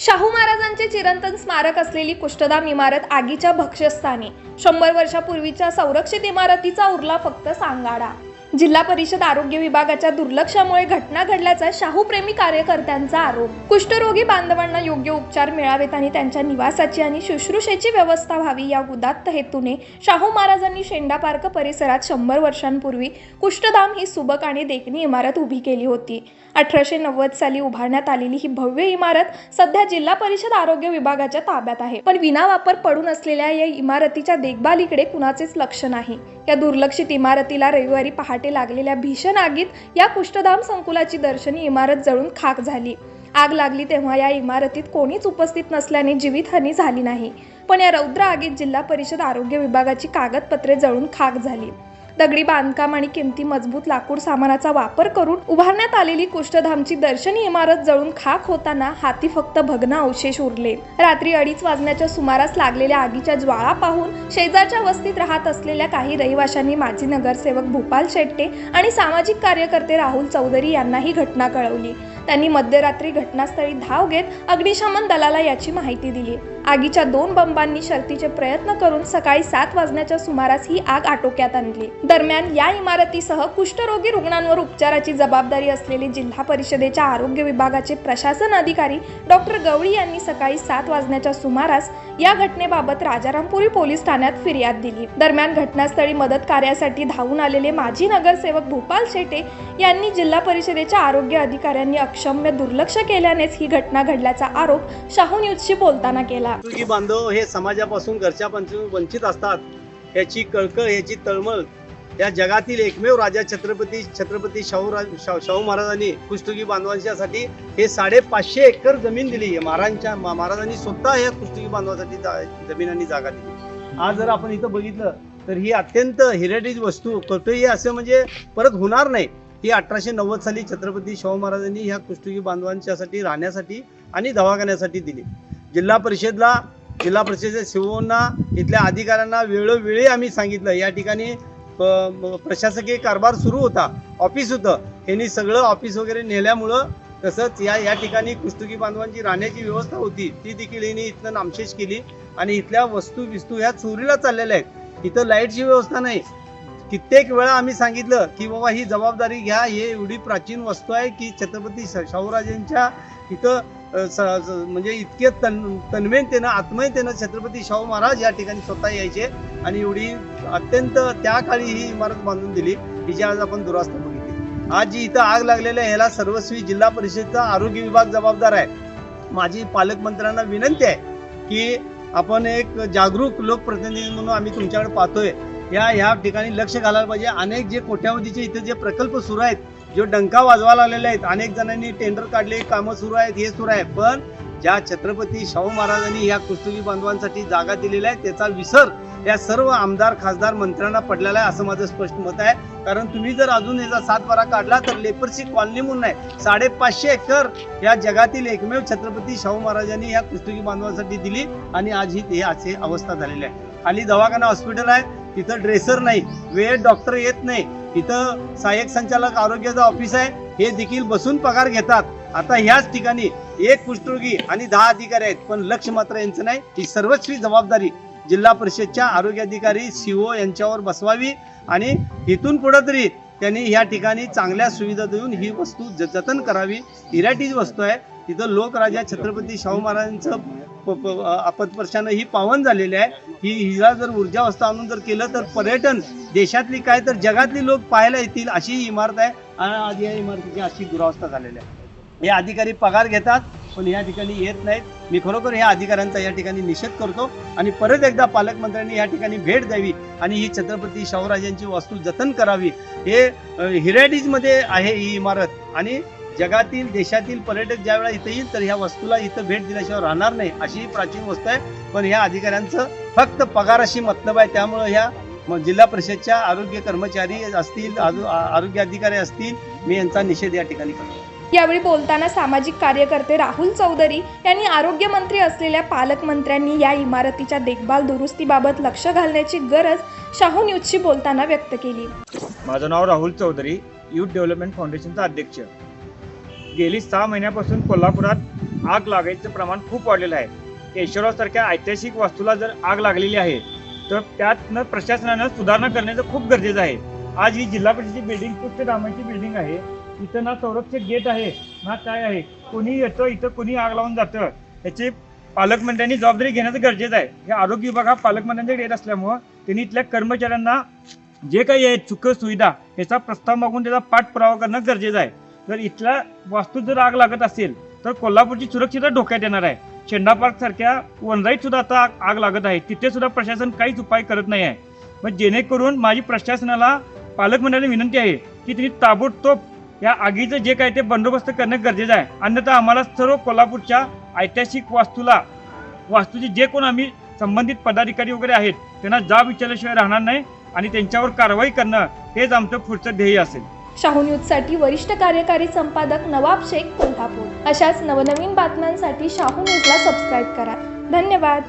शाहू महाराजांचे चिरंतन स्मारक असलेली कुष्ठधाम इमारत आगीच्या भक्ष्यस्थानी. शंभर वर्षापूर्वीच्या संरक्षित इमारतीचा उरला फक्त सांगाडा. जिल्हा परिषद आरोग्य विभागाच्या दुर्लक्षामुळे घटना घडल्याचा शाहूप्रेमी कार्यकर्त्यांचा आरोप. कुष्ठरोगी बांधवांना योग्य उपचार मिळावेत आणि त्यांच्या निवासाची आणि शुश्रूषेची व्यवस्था व्हावी या उदात्त हेतूने शाहू महाराजांनी शेंडा पार्क परिसरात शंभर वर्षांपूर्वी कुष्ठधाम ही सुबक आणि देखणी इमारत उभी केली होती. अठराशे नव्वद साली उभारण्यात आलेली ही भव्य इमारत सध्या जिल्हा परिषद आरोग्य विभागाच्या ताब्यात आहे. पण विनावापर पडून असलेल्या या इमारतीच्या देखभालीकडे कुणाचेच लक्ष नाही. या दुर्लक्षित इमारतीला रविवारी पहाटे लागलेल्या भीषण आगीत या कुष्ठधाम संकुलाची दर्शनी इमारत जळून खाक झाली. आग लागली तेव्हा या इमारतीत कोणीच उपस्थित नसल्याने जीवितहानी झाली नाही. पण या रौद्र आगीत जिल्हा परिषद आरोग्य विभागाची कागदपत्रे जळून खाक झाली. दगडी बांधकाम आणि किमती मजबूत लाकूड सामानाचा वापर करून उभारण्यात आलेली कुष्ठधामची दर्शनी इमारत जळून खाक होताना हाती फक्त भग्न अवशेष उरले. रात्री अडीच वाजण्याच्या सुमारास लागलेल्या आगीच्या ज्वाळा पाहून शेजारच्या वस्तीत राहत असलेल्या काही रहिवाशांनी माजी नगरसेवक भूपाल शेट्टे आणि सामाजिक कार्यकर्ते राहुल चौधरी यांना ही घटना कळवली. त्यांनी मध्यरात्री घटनास्थळी धाव घेत अग्निशमन दलाला याची माहिती दिली. आगीच्या दोन बंबांनी शर्तीचे प्रयत्न करून सकाळी सात वाजण्याच्या सुमारास ही आग आटोक्यात आणली. दरम्यान या इमारतीसह कुष्ठरोगी रुग्णांवर उपचाराची जबाबदारी असलेले जिल्हा परिषदेच्या आरोग्य विभागाचे प्रशासन अधिकारी डॉक्टर गवळी यांनी सकाळी सात वाजण्याच्या सुमारास या घटनेबाबत राजारामपुरी पोलीस ठाण्यात फिर्याद दिली. दरम्यान घटनास्थळी मदत कार्यासाठी धावून आलेले माजी नगरसेवक भूपाल शेटे यांनी जिल्हा परिषदेच्या आरोग्य अधिकाऱ्यांनी अक्षम्य दुर्लक्ष केल्यानेच ही घटना घडल्याचा आरोप शाहू न्यूजशी बोलताना केला. की बांधव हे समाजापासून घरच्या वंचित असतात. याची कळकळ याची तळमळ या जगातील एकमेव राजा छत्रपती छत्रपती शाहू शाहू महाराजांनी कुष्ठगी बांधवांच्यासाठी हे साडेपाचशे एकर जमीन दिली. महाराजांच्या महाराजांनी स्वतः या कुष्ठगी बांधवासाठी जमीन आणि जागा दिली. आज जर आपण इथं बघितलं तर ही अत्यंत हेरिटेज वस्तू कुठेही असं म्हणजे परत होणार नाही. ही अठराशे नव्वद साली छत्रपती शाहू महाराजांनी ह्या कुष्ठगी बांधवांच्यासाठी राहण्यासाठी आणि दवाखान्यासाठी दिली. जिल्हा परिषदला जिल्हा परिषदेच्या शिवना इथल्या अधिकाऱ्यांना वेळोवेळी आम्ही सांगितलं. या ठिकाणी प- प्रशासकीय कारभार सुरू होता. ऑफिस होतं. ह्यांनी सगळं ऑफिस वगैरे नेल्यामुळं तसंच या या ठिकाणी कुस्तुकी बांधवांची राहण्याची व्यवस्था होती. ती देखील हिने इथनं नामशेष केली. आणि इथल्या वस्तू विस्तू ह्या चोरीला चाललेल्या आहेत. इथं लाईटची व्यवस्था नाही. कित्येक वेळा आम्ही सांगितलं की बाबा ही जबाबदारी घ्या. हे एवढी प्राचीन वस्तू आहे की छत्रपती श- शाहूराजांच्या इथं म्हणजे इतके तन तन्मयतेनं आत्मयतेनं छत्रपती शाहू महाराज या ठिकाणी स्वतः यायचे आणि एवढी अत्यंत त्या काळी ही इमारत बांधून दिली हिची आज आपण दुरावस्था बघितली. आज जी इथं आग लागलेल्या ह्याला सर्वस्वी जिल्हा परिषदचा आरोग्य विभाग जबाबदार आहे. माझी पालकमंत्र्यांना विनंती आहे की आपण एक जागरूक लोकप्रतिनिधी म्हणून आम्ही तुमच्याकडे पाहतोय. या ह्या ठिकाणी लक्ष घालायला पाहिजे. अनेक जे कोट्यावधीचे इथे जे प्रकल्प सुरू आहेत जो डंका वाजवा लागलेले आहेत. अनेक जणांनी टेंडर काढले कामं सुरू आहेत हे सुरू आहे. पण ज्या छत्रपती शाहू महाराजांनी या कुस्तुगी बांधवांसाठी जागा दिलेल्या आहे त्याचा विसर या सर्व आमदार खासदार मंत्र्यांना पडलेला आहे असं माझं स्पष्ट मत आहे. कारण तुम्ही जर अजून याचा सातबारा काढला तर लेपरसी कॉलनी म्हणून आहे. साडेपाचशे एकर या जगातील एकमेव छत्रपती शाहू महाराजांनी या कुस्तुगी बांधवांसाठी दिली आणि आज ही ते असे अवस्था झालेली आहे. खाली दवाखाना हॉस्पिटल आहे. तिथं ड्रेसर नाही वेळेत डॉक्टर येत नाही. इथं सहाय्यक संचालक आरोग्याचं ऑफिस आहे हे देखील बसून पगार घेतात. आता ह्याच ठिकाणी एक कुष्ठरोगी आणि दहा अधिकारी आहेत पण लक्ष मात्र यांचं नाही. ही सर्वस्वी जबाबदारी जिल्हा परिषदच्या आरोग्य अधिकारी सीओ यांच्यावर बसवावी आणि इथून पुढे तरी त्यांनी ह्या ठिकाणी चांगल्या सुविधा देऊन ही वस्तू ज- जतन करावी. इराटीज वस्तू आहे. तिथं लोकराजा छत्रपती शाहू महाराजांचं प- ही पावन झालेली आहे. ही हिला जर ऊर्जावस्था आणून जर केलं तर पर्यटन देशातली काय तर जगातली लोक पाहायला येतील अशी ही इमारत आहे. आणि आज या इमारतीची अशी दुरावस्था झालेली आहे. हे अधिकारी पगार घेतात पण या ठिकाणी येत नाहीत. मी खरोखर या अधिकाऱ्यांचा या ठिकाणी निषेध करतो आणि परत एकदा पालकमंत्र्यांनी या ठिकाणी भेट द्यावी आणि ही छत्रपती शाहूराजांची वास्तू जतन करावी. हे हिरॅडीजमध्ये आहे ही इमारत आणि जगातील देशातील पर्यटक ज्या वेळा येईल तर ह्या वस्तूला इथं भेट दिल्याशिवाय राहणार नाही अशी ही प्राचीन वस्तू आहे. पण ह्या अधिकाऱ्यांचं फक्त पगाराशी मतलब आहे. त्यामुळं ह्या जिल्हा परिषदच्या आरोग्य कर्मचारी असतील आरोग्य अधिकारी असतील मी यांचा निषेध या ठिकाणी करतो. यावेळी बोलताना सामाजिक कार्यकर्ते राहुल चौधरी यांनी आरोग्यमंत्री असलेल्या पालकमंत्र्यांनी या इमारतीच्या देखभाल दुरुस्तीबाबत लक्ष घालण्याची गरज शाहू न्यूजशी बोलताना व्यक्त केली. माझं नाव राहुल चौधरी युथ डेव्हलपमेंट फाउंडेशनचा अध्यक्ष. गेली सहा महिन्यापासून कोल्हापुरात आग लागायचं प्रमाण खूप वाढलेलं आहे. केशवरावसारख्या ऐतिहासिक वास्तूला जर आग लागलेली आहे तर त्यातनं प्रशासनानं सुधारणा करण्याचं खूप गरजेचं आहे. आज ही जिल्हा परिषदेची बिल्डिंग पुष्ट दामाची बिल्डिंग आहे इथं ना संरक्षक गेट आहे ना काय आहे कोणी येतं इथं कोणी आग लावून जातं याची पालकमंत्र्यांनी जबाबदारी घेण्याचं गरजेचं आहे. हे आरोग्य विभाग हा पालकमंत्र्यांच्याकडे येत असल्यामुळं त्यांनी इथल्या कर्मचाऱ्यांना जे काही आहे चुक सुविधा याचा प्रस्ताव मागून त्याचा पाठपुरावा करणं गरजेचं आहे. जर इथल्या वास्तूत जर आग लागत असेल तर कोल्हापूरची सुरक्षितता धोक्यात येणार आहे. शेंडा पार्क सारख्या वनराईत सुद्धा आता आग- लागत आहे. तिथे सुद्धा प्रशासन काहीच उपाय करत नाही आहे. मग जेणेकरून माझी प्रशासनाला पालकमंडळाला विनंती आहे की तुम्ही ताबडतोब या आगीचं जे काय ते बंदोबस्त करणं गरजेचं आहे. अन्यथा आम्हाला सर्व कोल्हापूरच्या ऐतिहासिक वास्तूला वास्तूचे जे कोण आम्ही संबंधित पदाधिकारी वगैरे आहेत त्यांना जाब विचारल्याशिवाय राहणार नाही आणि त्यांच्यावर कारवाई करणं हेच आमचं पुढचं ध्येय असेल. शाहू न्यूजसाठी वरिष्ठ कार्यकारी संपादक नवाब शेख कोल्हापूर. अशाच नवनवीन बातम्यांसाठी शाहू न्यूजला सबस्क्राईब करा. धन्यवाद.